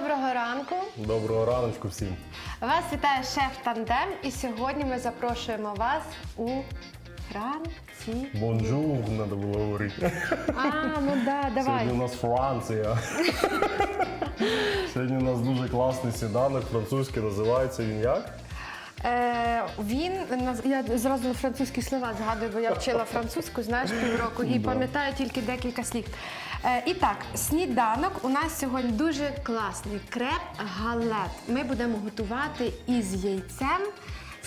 Доброго ранку! Доброго раночку всім. Вас вітає шеф Тандем, і сьогодні ми запрошуємо вас у Францію. Бонжур, треба було говорити. А, ну да, Сьогодні у нас Франція. Сьогодні у нас дуже класний сніданок, французький, називається він як? Е, він наз- я зразу французькі слова згадую, бо я вчила французьку, знаєш, півроку, і пам'ятаю тільки декілька слів. Е, і так, сніданок у нас сьогодні дуже класний креп галет. Ми будемо готувати із яйцем.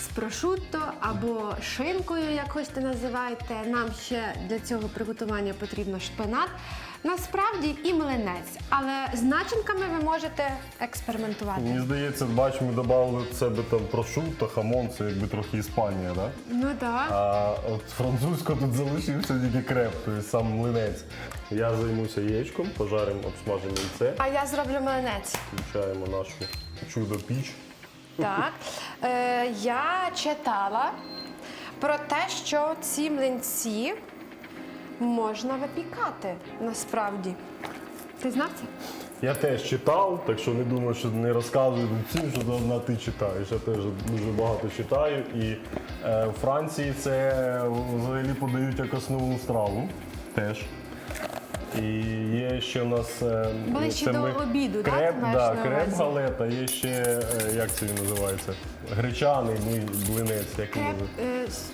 З прошутто або шинкою, як хочете називайте. Нам ще для цього приготування потрібно шпинат. Насправді і млинець, але з начинками ви можете експериментувати. Мені здається, бач, ми додали в себе там прошутто, хамон, це якби трохи Іспанія, так? Ну так. А от французько тут залишився тільки креп, сам млинець. Я займуся яєчком, пожаримо обсмажене яйце, А я зроблю млинець. включаємо нашу чудо-піч. Так. Е, я читала про те, що ці млинці можна випікати насправді. Ти знав це? Я теж читав, так що не думаю, що не розказую всім, що одна ти читаєш. Я теж дуже багато читаю. І е, в Франції це взагалі подають як основну страву теж. І є ще у нас е, Ближче це до ми- обіду, так, креп, ти маєш да, на креп увазі? галета, є ще, е, як це він називається? Гречаний мій блинець, як він Креп. називається. Е, с-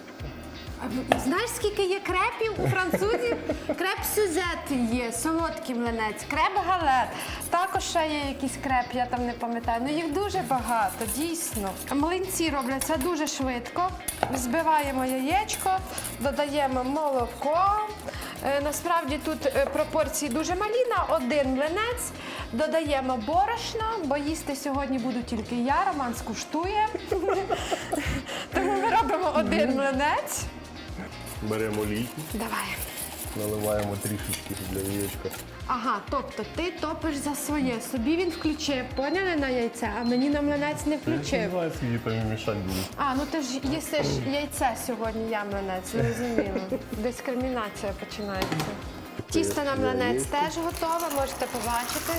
а ви знаєш, скільки є крепів у французів? Креп сюзет є, солодкий млинець, креп галет. Також ще є якийсь креп, я там не пам'ятаю. Ну їх дуже багато, дійсно. Млинці робляться дуже швидко. Збиваємо яєчко, додаємо молоко. Е, Насправді тут е, пропорції дуже малі на один млинець. Додаємо борошно, бо їсти сьогодні буду тільки я, Роман скуштує. Тому ми робимо один млинець. Беремо лійку, Давай. Наливаємо трішечки для яєчка. Ага, тобто ти топиш за своє. Собі він включив, поняли на яйце, а мені на млинець не Я не включив. знаю, скільки там і буде. А, ну ти ж їсиш яйце сьогодні, я млинець, зрозуміло. Дискримінація починається. Тісто на млинець теж готове, можете побачити.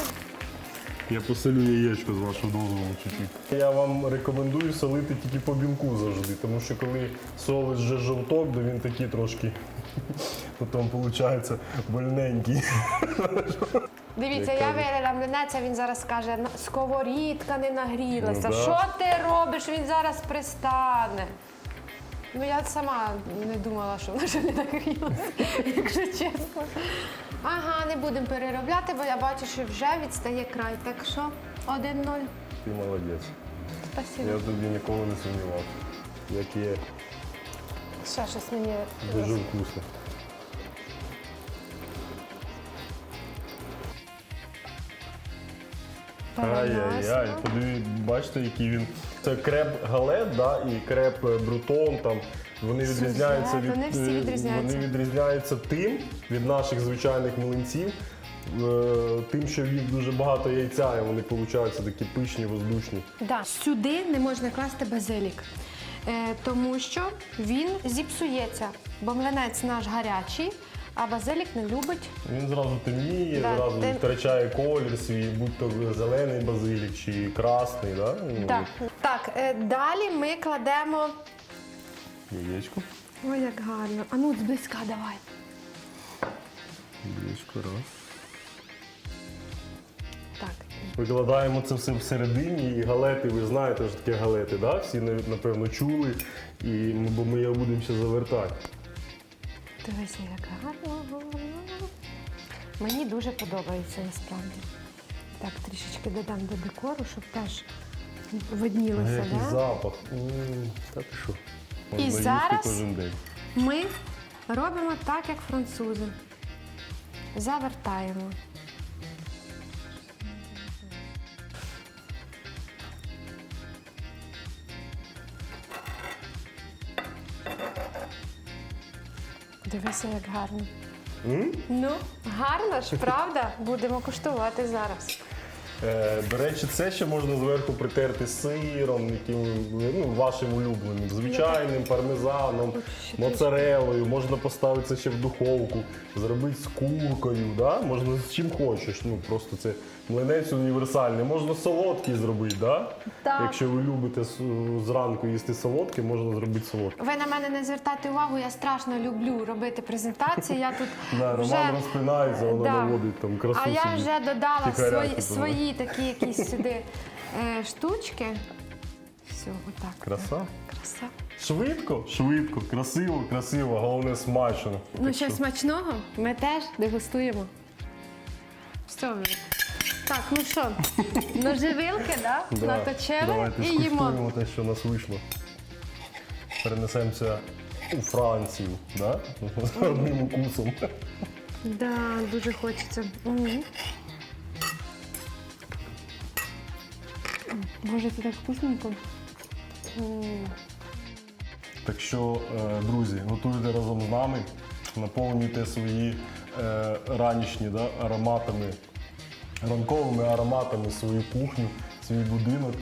Я посолю яєчко з вашого дозволу чуть-чуть. Я вам рекомендую солити тільки по білку завжди, тому що коли солиш вже жовток, то він такий трошки потім виходить больненький. Дивіться, я млинець, він зараз каже, сковорідка не нагрілася. Ну, да. Що ти робиш? Він зараз пристане. Ну я сама не думала, що вона вже не нагрілася, якщо чесно. Ага, не будемо переробляти, бо я бачу, що вже відстає край. Так що 1-0. Ти молодець. Спасибо. Я тобі ніколи не сумнівався. Як є Ще щось мені. дуже вкусно. Ай-яй-яй, Переносно. подиві, бачите, який він. Це креп галет, да, і креп е, брутон. Там вони відрізняються Сюжет, від вони всі е, відрізняються. Вони відрізняються тим від наших звичайних млинців. е, Тим, що в них дуже багато яйця, і вони получаються такі пишні, воздушні. Да. Сюди не можна класти базилік, е, тому що він зіпсується, бо млинець наш гарячий, а базилік не любить. Він зразу темніє, Да, зразу тем- втрачає колір свій, будь то зелений базилік чи красний. Да? Ну, Так, так е, далі ми кладемо. Яєчко. Ой, як гарно. А ну, зблизька давай. Яєчко раз. Так. Викладаємо це все всередині, і галети, ви знаєте, що таке галети, да? всі навіть, напевно чули, і, ну, бо ми його будемо ще завертати. Дивися, як гарно. Мені дуже подобається насправді. Так, трішечки додам до декору, щоб теж А виднілося. який Да? запах. М, Та ти що? Можна їсти зараз- кожен день. Ми робимо так, як французи. Завертаємо. Дивися, як гарно. Ну, гарно ж, правда? Будемо куштувати зараз. Е, до речі, це ще можна зверху притерти сиром, яким ну, вашим улюбленим, звичайним пармезаном, моцарелою. Можна поставити це ще в духовку, зробити з куркою, да? можна з чим хочеш. Ну просто це млинець універсальний. Можна солодкий зробити, да? Так. якщо ви любите с- зранку їсти солодкий, можна зробити солодкий. Ви на мене не звертайте увагу, я страшно люблю робити презентації. Я тут Да, вже... Роман розпинається, воно Да. наводить там красу. А я собі. вже додала свої такі якісь сюди е, штучки. Все, отак. Краса. Краса. Швидко, швидко, красиво, красиво, головне смачно. Ну що, смачного? Ми теж дегустуємо. Все. Так, ну що, ножи вилки, да? Да, наточили Давайте і їмо. скуштуємо те, що у нас вийшло. Перенесемося у Францію, да? з одним укусом. Да, дуже хочеться. Мгм. Боже, це так вкусненько. Так що, е, друзі, готуйте разом з нами, наповнюйте свої е, ранішні да, ароматами, ранковими ароматами свою кухню, свій будинок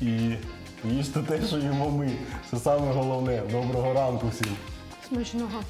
і їжте те, що їмо ми. Це саме головне. Доброго ранку всім! Смачного.